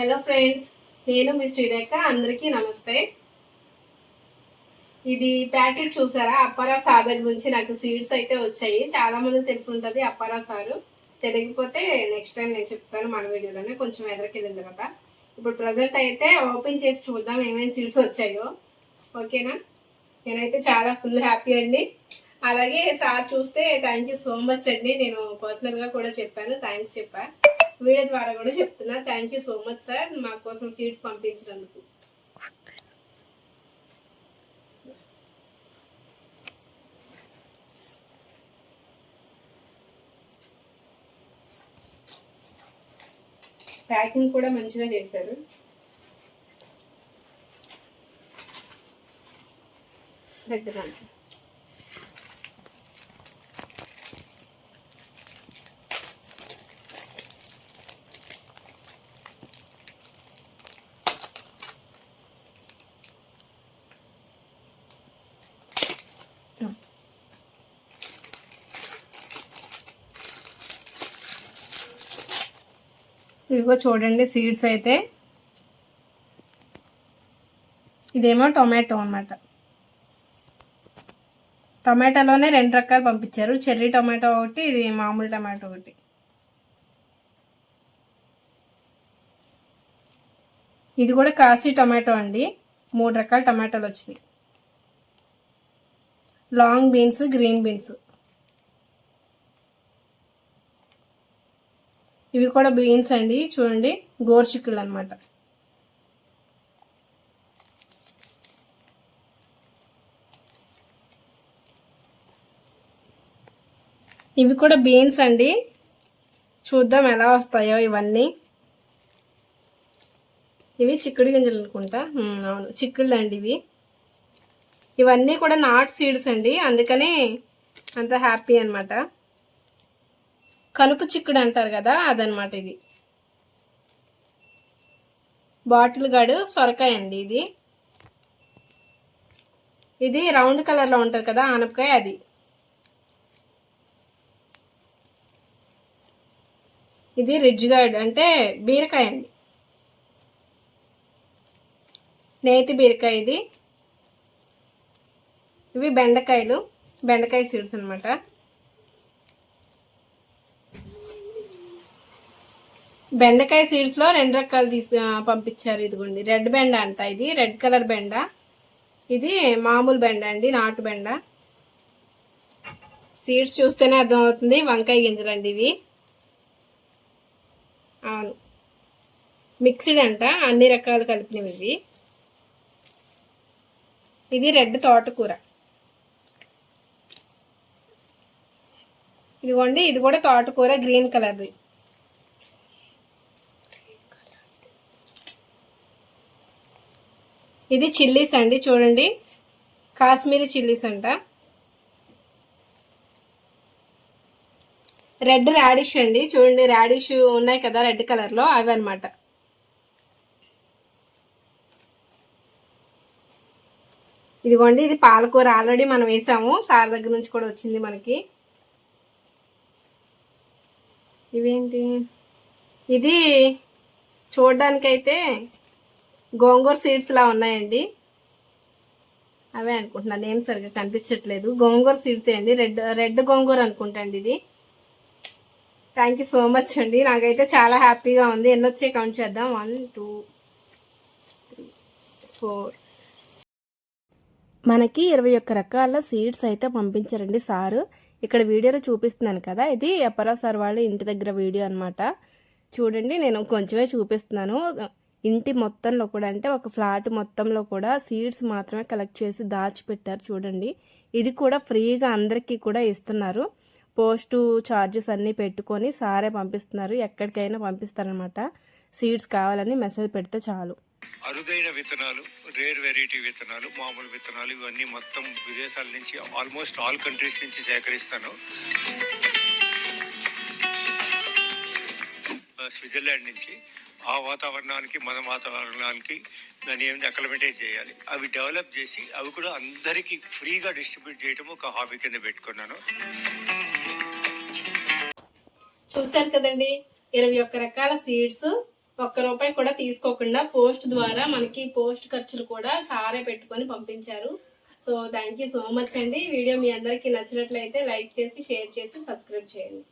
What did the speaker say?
Hello friends నేను మీ శ్రీరేఖ అందరికీ నమస్తే. ఇది ప్యాకెట్ చూసారా? అప్పారా సార్ దగ్గర నుంచి నాకు సీడ్స్ అయితే వచ్చాయి. చాలా మంది తెలిసి ఉంటుంది అప్పారా సారు. తెలియకపోతే నెక్స్ట్ టైం నేను చెప్తాను మన వీడియోలోనే. కొంచెం ఎదరికెళ్ళిన తర్వాత. ఇప్పుడు ప్రజెంట్ అయితే ఓపెన్ చేసి చూద్దాం ఏమేమి సీడ్స్ వచ్చాయో. ఓకేనా నేనైతే చాలా ఫుల్ హ్యాపీ అండి. అలాగే సార్ చూస్తే థ్యాంక్ యూ సో మచ్ అండి. నేను పర్సనల్గా కూడా చెప్పాను. థ్యాంక్స్ చెప్పాను వీడియో ద్వారా కూడా చెప్తున్నా. Thank you so much sir మా కోసం సీట్స్ పంపించినందుకు. ప్యాకింగ్ కూడా మంచిగా చేశారు. దగ్గర ఇదిగో చూడండి సీడ్స్ అయితే. ఇదేమో టొమాటో అనమాట టొమాటోలోనే రెండు రకాలు పంపించారు. చెర్రీ టొమాటో ఒకటి ఇది మామూలు టొమాటో ఒకటి. ఇది కూడా కాశీ టొమాటో అండి. మూడు రకాల టొమాటోలు వచ్చినాయి. Long beans green beans. ఇవి కూడా బీన్స్ అండి చూడండి. గోర్చిక్కులు అనమాట ఇవి కూడా బీన్స్ అండి. చూద్దాం ఎలా వస్తాయో ఇవన్నీ. ఇవి చిక్కుడు గింజలు అనుకుంటా. అవును. చిక్కుళ్ళు అండి ఇవి. ఇవన్నీ కూడా నాట్ సీడ్స్ అండి. అందుకనే అంత హ్యాపీ అన్నమాట. కనుపు చిక్కుడు అంటారు కదా అదనమాట ఇది. బాటిల్ గాడు సొరకాయ అండి ఇది. ఇది రౌండ్ కలర్లో ఉంటుంది కదా ఆనపకాయ అది. ఇది రిడ్జ్ గార్డ్ అంటే బీరకాయ అండి. నేతి బీరకాయ ఇది. ఇవి బెండకాయలు బెండకాయ సీడ్స్ అనమాట బెండకాయ సీడ్స్లో రెండు రకాలు తీసు పంపించారు ఇదిగోండి. రెడ్ బెండ అంట ఇది. రెడ్ కలర్ బెండ. ఇది మామూలు బెండ అండి నాటు బెండ. సీడ్స్ చూస్తేనే అర్థమవుతుంది వంకాయ గింజలు అండి ఇవి. అవును. మిక్స్డ్ అంట అన్ని రకాలు కలిపినవి ఇవి. ఇది రెడ్ తోటకూర. ఇదిగోండి ఇది కూడా తోటకూర గ్రీన్ కలర్ది. ఇది చిల్లీస్ అండి చూడండి. కాశ్మీరీ చిల్లీస్ అంట. రెడ్ రాడిష్ అండి చూడండి. రాడిష్ ఉన్నాయి కదా రెడ్ కలర్లో అవి అనమాట ఇదిగోండి ఇది పాలకూర ఆల్రెడీ మనం వేసాము. సార్ దగ్గర నుంచి కూడా వచ్చింది మనకి. ఇవేంటి? ఇది చూడడానికైతే గోంగూర సీడ్స్ లా ఉన్నాయండి. అవే అనుకుంటున్నాను ఏం సరిగ్గా కనిపించట్లేదు. గోంగూర సీడ్స్ అండి. రెడ్ రెడ్ గోంగూర అనుకుంటా అండి ఇది. థ్యాంక్ యూ సో మచ్ అండి. నాకైతే చాలా హ్యాపీగా ఉంది. ఎన్ని వచ్చాయి కౌంట్ చేద్దాం? వన్ టూ త్రీ ఫోర్ మనకి ఇరవై ఒక్క రకాల సీడ్స్ అయితే పంపించారండి సారు. ఇక్కడ వీడియోలో చూపిస్తున్నాను కదా. ఇది అప్పారావు సార్ వాళ్ళ ఇంటి దగ్గర వీడియో అన్నమాట. చూడండి నేను కొంచెమే చూపిస్తున్నాను. ఇంటి మొత్తంలో కూడా అంటే ఒక ఫ్లాట్ మొత్తంలో కూడా సీడ్స్ మాత్రమే కలెక్ట్ చేసి దాచిపెట్టారు చూడండి. ఇది కూడా ఫ్రీగా అందరికీ కూడా ఇస్తున్నారు. పోస్టు చార్జెస్ అన్నీ పెట్టుకొని సారే పంపిస్తున్నారు. ఎక్కడికైనా పంపిస్తారనమాట సీడ్స్ కావాలని మెసేజ్ పెడితే చాలు. అరుదైన విత్తనాలు రేర్ వెరైటీ విత్తనాలు మామూలు విత్తనాలు ఇవన్నీ మొత్తం విదేశాల నుంచి ఆల్మోస్ట్ ఆల్ కంట్రీస్ నుంచి సేకరిస్తాను. స్విట్జర్లాండ్ నుంచి. ఆ వాతావరణానికి మన వాతావరణానికి దాన్ని ఏమి అక్లమేటేట్ చేయాలి? అవి డెవలప్ చేసి అవి కూడా అందరికీ ఫ్రీగా డిస్ట్రిబ్యూట్ చేయడం ఒక హాబీ కింద పెట్టుకున్నాను. చూసారు కదండి ఇరవై ఒక్క రకాల సీడ్స్ ఒక్క రూపాయి కూడా తీసుకోకుండా పోస్ట్ ద్వారా మనకి పోస్ట్ ఖర్చులు కూడా సారే పెట్టుకొని పంపించారు. So thank you so much అండి. వీడియో మీ అందరికీ నచ్చినట్లయితే లైక్ చేసి షేర్ చేసి సబ్స్క్రైబ్ చేయండి.